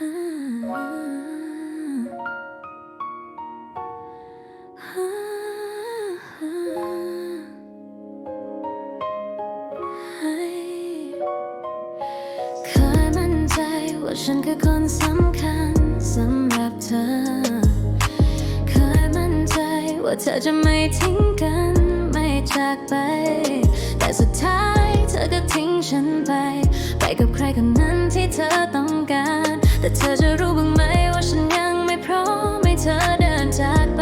เคยมั่นใจว่าฉันคือคนสำคัญสำหรับเธอ เคยมั่นใจว่าเธอจะไม่ทิ้งกัน ไม่จากไป แต่สุดท้ายเธอก็ทิ้งฉันไป ไปกับใครคนนั้นที่เธอต้อง อจะรู้บ้างไหมว่าฉันยังไม่พร้อมให้เธอเดินจากไป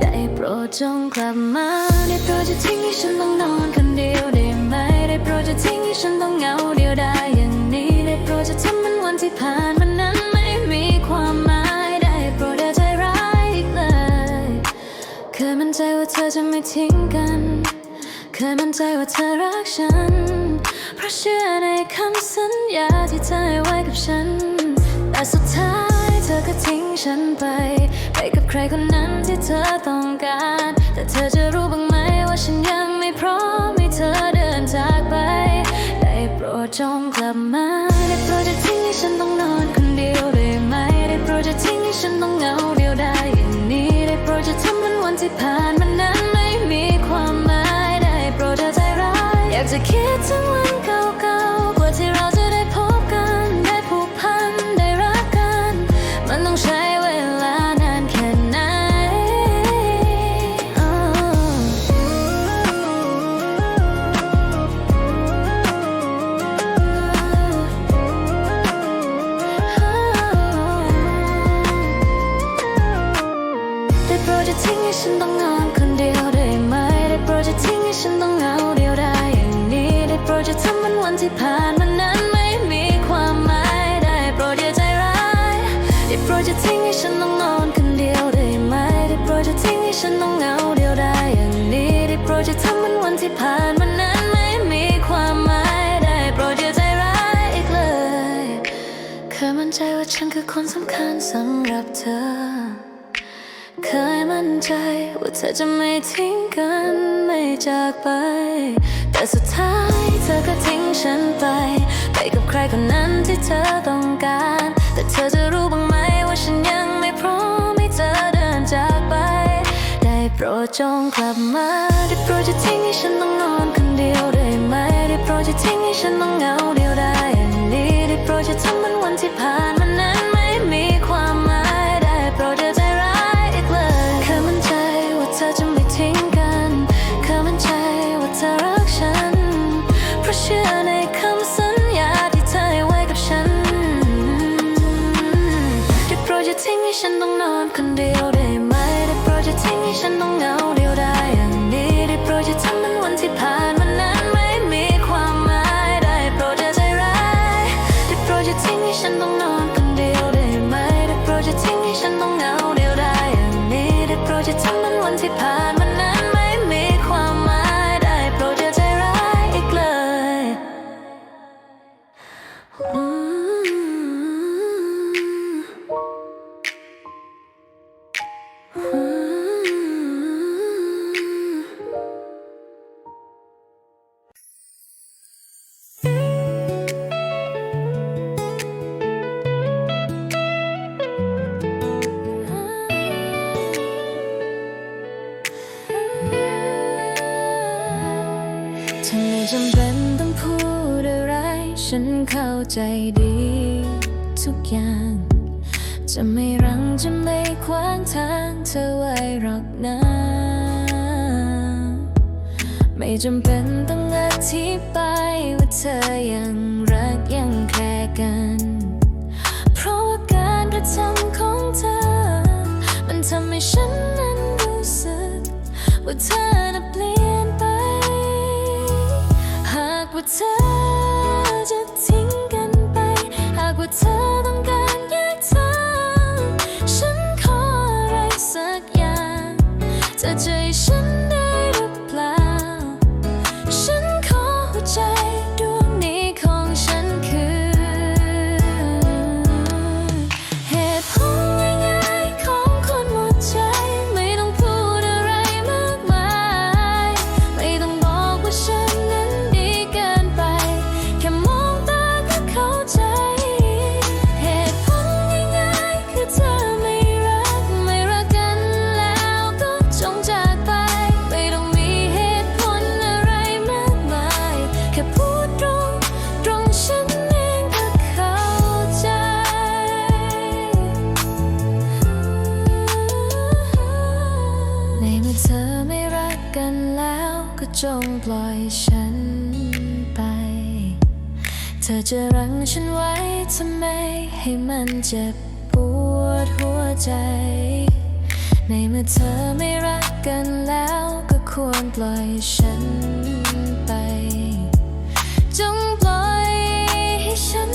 ได้โปรดจงกลับมาได้โปรดจะทิ้งให้ฉันต้องนอนคนเดียวได้ไหม ได้โปรดจะทิ้งให้ฉันต้องเหงาเดียวได้อย่างนี้ ได้โปรดจะทำมันวันที่ผ่านมันนั้นไม่มีความหมาย ได้โปรดอย่าใจร้ายอีกเลย เคยมั่นใจว่าเธอจะไม่ทิ้งกัน เคยมั่นใจว่าเธอรักฉัน เพราะเชื่อในคำสัญญาที่เธอให้ไว้กับฉัน แต่สุดท้ายเธอก็ทิ้งฉันไป ไปกับใครคนนั้นที่เธอต้องการ แต่เธอจะรู้บ้างไหมว่าฉันยังไม่พร้อมให้เธอเดินจากไป ได้โปรดจง ใจว่าฉันคือคนสำคัญสำหรับเธอ เคยมั่นใจว่าเธอจะไม่ทิ้งกันไม่จากไป แต่สุดท้ายเธอก็ทิ้งฉันไป ไปกับใครคนนั้นที่เธอต้องการ แต่เธอจะรู้บ้างไหมว่าฉันยังไม่พร้อมให้เธอเดินจากไป ได้โปรดจงกลับมา ได้โปรดจะทิ้งให้ฉันต้อง ไม่จำเป็นต้องพูดอะไร ฉันเข้าใจดี ทุกอย่าง จะไม่รังจะไม่ขวางทางเธอไว้หรอกนะ ไม่จำเป็นต้องอธิบายว่าเธอยังรักยังแคร์กัน เพราะว่าการกระทำของเธอ มันทำให้ฉันนั้นรู้สึกว่าเธอ เธอจะทิ้งกันไป หากว่าเธอต้องการแยกทางฉันขออะไรสักอย่างเธอจะใจฉัน ใจ ในเมื่อเธอไม่รักกันแล้วก็ควรปล่อยฉันไป จงปล่อยให้ฉัน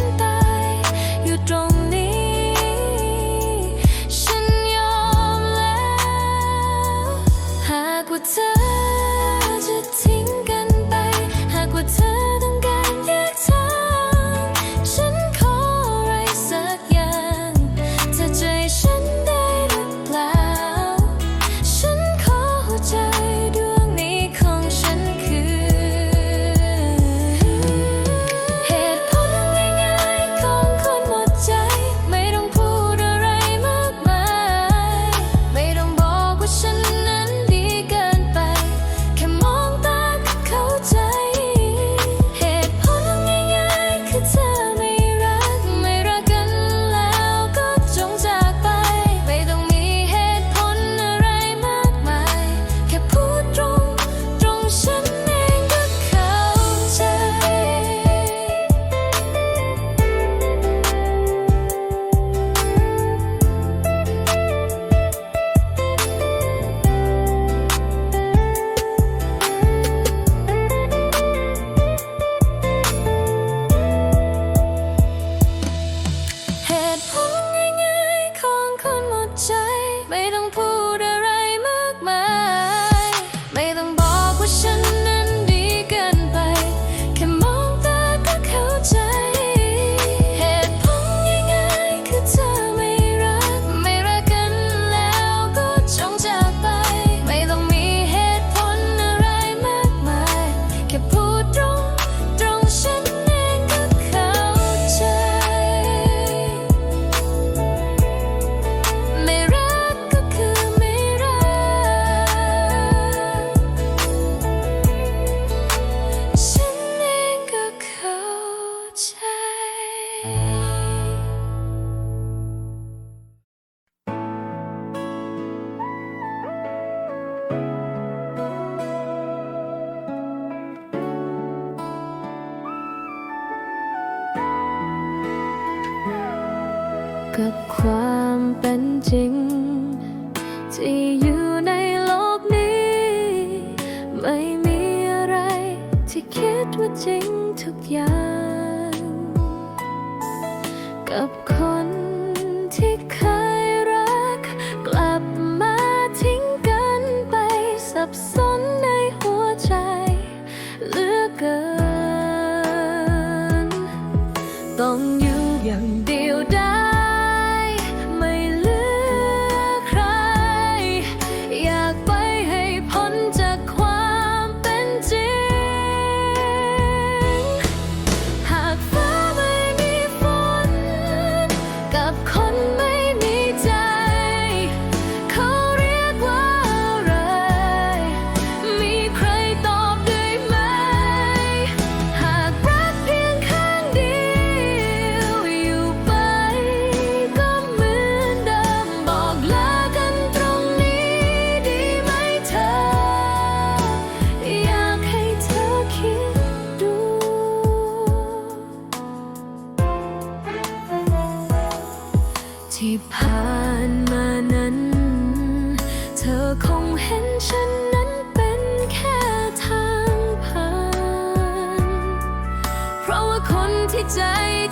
ใจ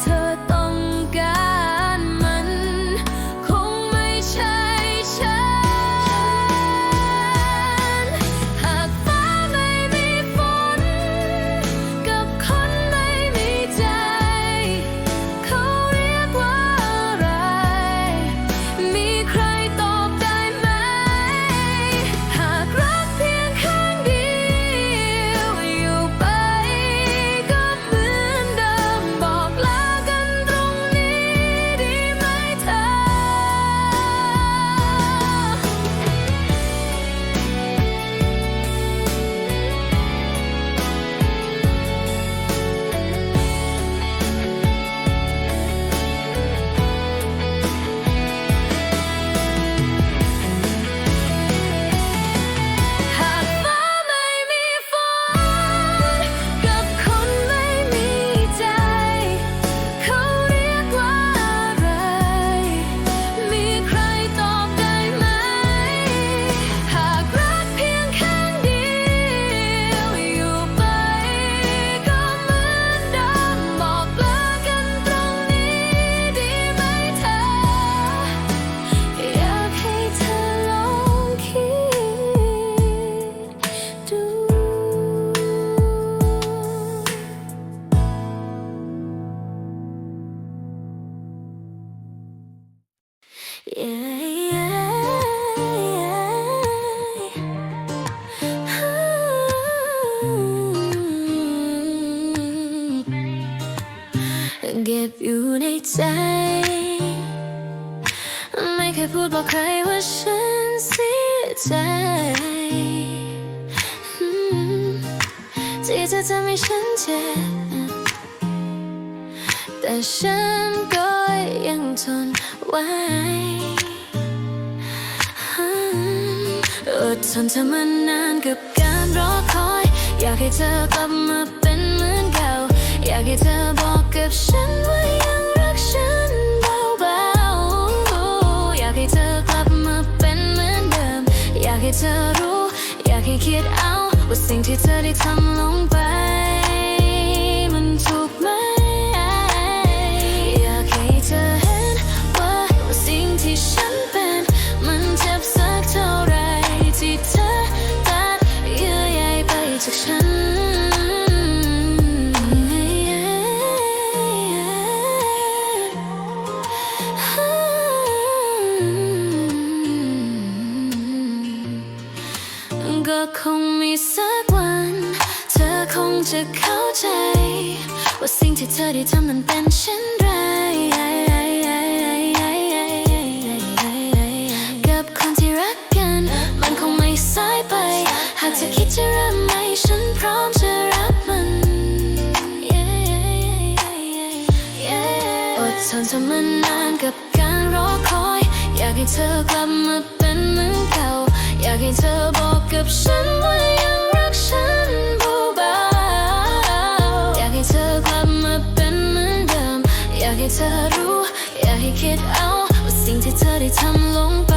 เธอ นเธอมานานกับการรอคอย อยากให้เธอกลับมาเป็นเหมือนเก่า อยากให้เธอบอกกับฉันว่ายังรักฉันเบาๆอยากให้เธอกลับมาเป็นเหมือนเดิม อยากให้เธอรู้ อยากให้คิดเอาว่าสิ่งที่เธอได้ทำลงไป อดทนทำมานานกับการรอคอย อยากให้เธอกลับมาเป็นเหมือนเก่า อยากให้เธอบอกกับฉันว่ายังรักฉันเบาๆอยากให้เธอกลับมาเป็นเหมือนเดิม อยากให้เธอรู้ อยากให้คิดเอาว่าสิ่งที่เธอได้ทำลงไป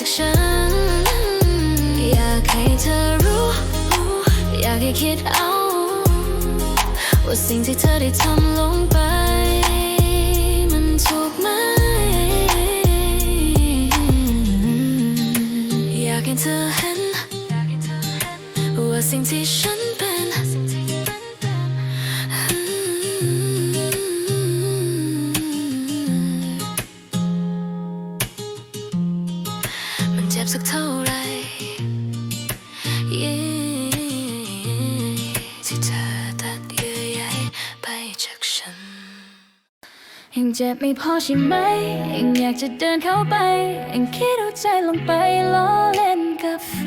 สักฉัน อยากให้เธอรู้ อยากให้คิดเอา ว่าสิ่งที่เธอได้ทำลงไป มันถูกไหม อยากให้เธอเห็น ว่าสิ่งที่ฉัน ที่เธอตัดเยื่อใยไปจากฉัน ยังเจ็บไม่พอใช่ไหม ยังอยากจะเดินเข้าไป ยังคิดเอาใจลงไปล้อเล่นกับไฟ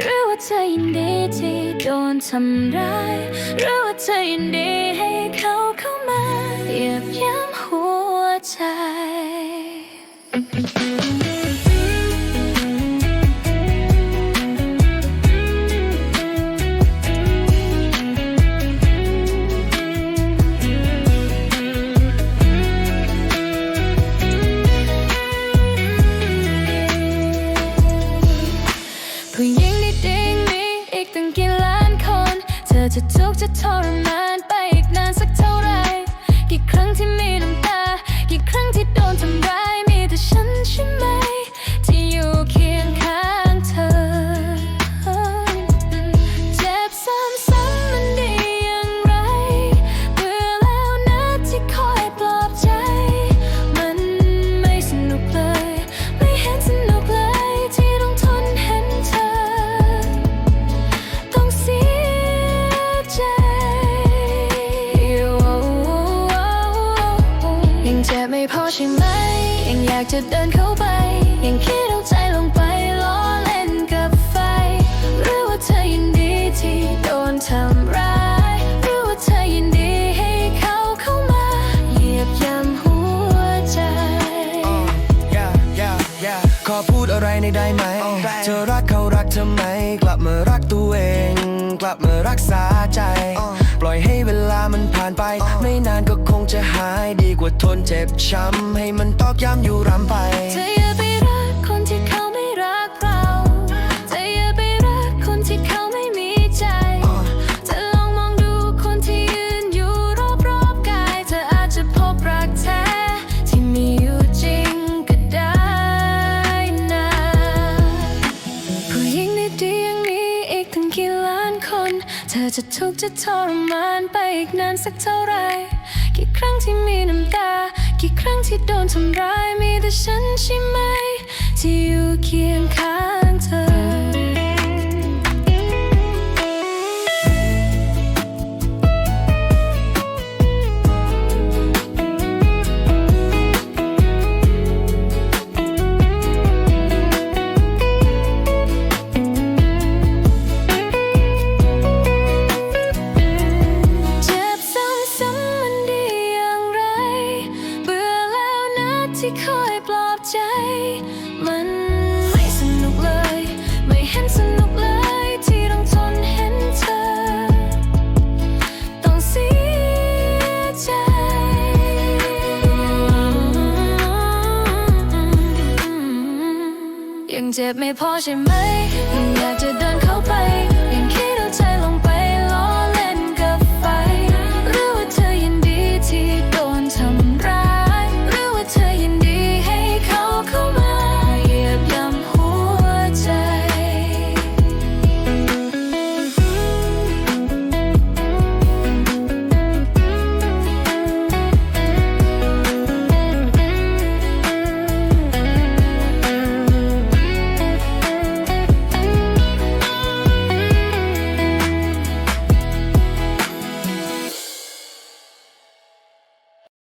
หรือว่าเธอยินดีที่โดนทำร้าย หรือว่าเธอยินดีให้เขาเข้ามาเหยียบย้ำหัวใจ ในอยได้ไหม เธอรักเขารักเธอไหม กลับมารักตัวเอง กลับมารักษาใจ ปล่อยให้เวลามันผ่านไป ไม่นานก็คงจะหายดีกว่าทนเจ็บช้ำให้มันตอกย้ำอยู่รำไป เธออย่าไปรักคนที่เขา จะทุกข์จะทรมานไปอีกนานสักเท่าไร กี่ครั้งที่มีน้ำตา กี่ครั้งที่โดนทำร้ายมีแต่ฉันใช่ไหม ที่อยู่เคียงข้าง ไม่พอใช่ไหมอยากจะเดิน